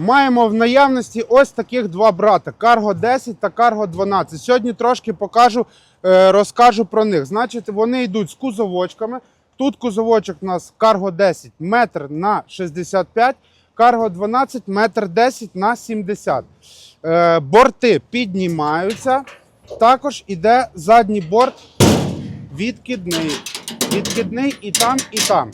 Маємо в наявності ось таких два брата: Cargo 10 та Cargo 12. Сьогодні трошки покажу, е, розкажу про них. Значить, вони йдуть з кузовочками. Тут кузовочок у нас Cargo 10 метр на 65, Cargo 12 метр 10 на 70. Е, борти піднімаються. Також іде задній борт відкидний. Відкидний і там, і там.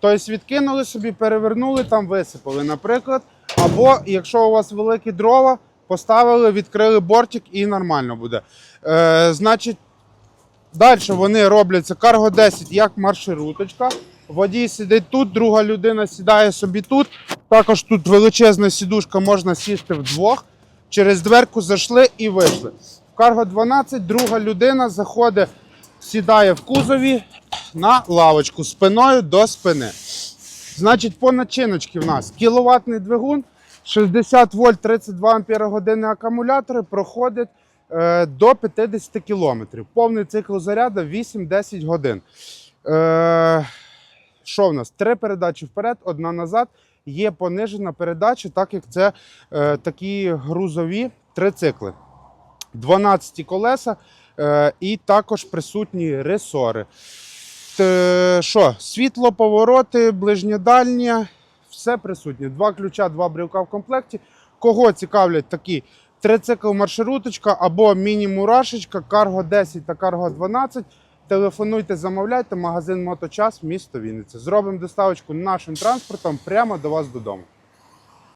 Тобто відкинули собі, перевернули, там висипали, наприклад. Або якщо у вас великі дрова, поставили, відкрили бортик і нормально буде. Е, значить, далі вони робляться Cargo 10 як маршруточка. Водій сидить тут, друга людина сідає собі тут. Також тут величезна сідушка, можна сісти вдвох. Через дверку зайшли і вийшли. В Cargo 12 друга людина заходить, сідає в кузові на лавочку спиною до спини. Значить, по начиночці в нас кіловатний двигун, 60 вольт 32 ампера години акумулятори проходить е, до 50 кілометрів. Повний цикл заряду 8-10 годин. Е, що в нас? Три передачі вперед, одна назад. Є понижена передача, так як це е, такі грузові трицикли. 12 колеса е, і також присутні ресори. Те, Що, світло, повороти, ближнє-дальнє, все присутнє. Два ключа, два брілка в комплекті. Кого цікавлять такі трицикл маршруточка або міні-мурашечка, Карго 10 та Карго 12. Телефонуйте, замовляйте, магазин Моточас, місто Вінниця. Зробимо доставочку нашим транспортом прямо до вас додому.